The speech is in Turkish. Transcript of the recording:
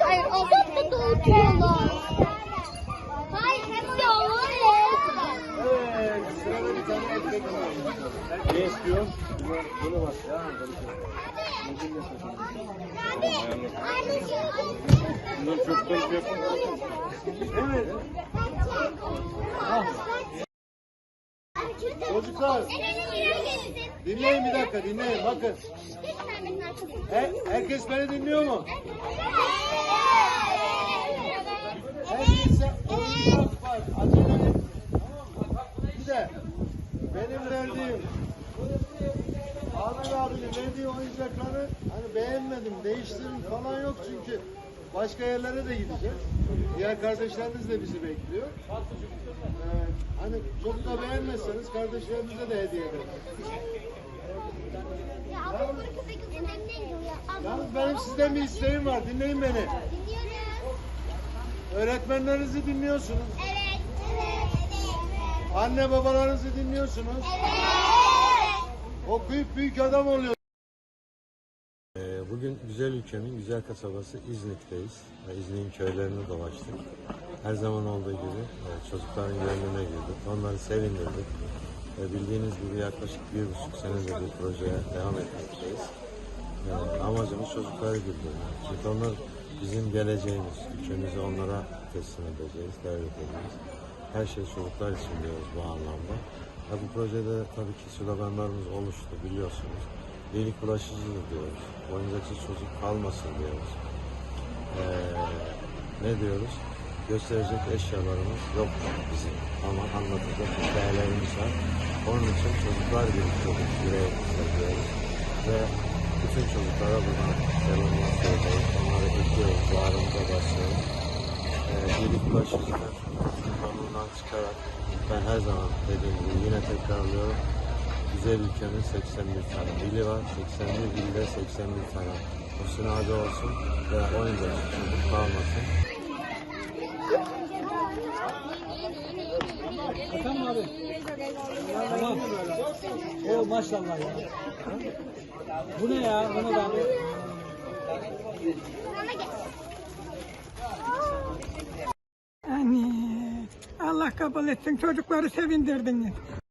Hayır, azap mı dağıtıyorlar? Hayır, hepsi olur Evet, sırada bir tane ekmek var. Ne istiyor? Bunu, bunu bak. Ya, Bunlar çok konuşuyor. Evet. Çocuklar, dinleyin bir dakika, dinleyin. Bakın, Her, herkes beni dinliyor mu? Herkese oyuncak var. Acele et. Bir de benim verdiğim Ahmet abinin verdiği oyuncakları hani beğenmedim, değiştirin falan yok çünkü başka yerlere de gideceğiz. Diğer kardeşlerimiz de bizi bekliyor. Ee, hani çok da beğenmezseniz kardeşlerimize de hediye ederiz. Yalnız benim sizden bir isteğim var. Dinleyin beni. Öğretmenlerinizi dinliyorsunuz. Evet, evet, Anne babalarınızı dinliyorsunuz. Okuyup büyük adam oluyor. Ee, Bugün güzel ülkemin güzel kasabası İznik'teyiz. İznik'in köylerini dolaştık. Her zaman olduğu gibi e, çocukların gönlüne girdik. Onları sevindirdik. Bildiğiniz gibi yaklaşık bir buçuk senedir bu projeye devam etmekteyiz. Ee, Amacımız çocukları güldürmek. Çünkü onlar bizim geleceğimiz. Ülkemizi onlara teslim edeceğiz, devredeceğiz. Her şey çocuklar için diyoruz bu anlamda. Ya bu projede tabii ki sloganlarımız oluştu biliyorsunuz. İyilik bulaşıcıdır diyoruz. Oyuncaksız çocuk kalmasın diyoruz. Ee, ne diyoruz? Gösterecek eşyalarımız yok bizim ama anlatacak hikayelerimiz var. Onun için çocuklar gibi çocuk yüreğe diyoruz. Ve bütün çocuklara buradan selamlar söylüyoruz. Onları ekliyoruz, bağrımıza basıyoruz. Ee, iyilik bulaşıcıdır. Konumdan çıkarak ben her zaman dediğim gibi yine tekrarlıyorum. Güzel ülkenin 81 tane ili var. 81 ilde 81 tane Hüsnü Hadi olsun ve oyuncak çocuk kalmasın. Tamam abi. Tamam. O maşallah ya. Bu ne ya? Bu ne abi? Yani Allah kabul etsin çocukları sevindirdiniz.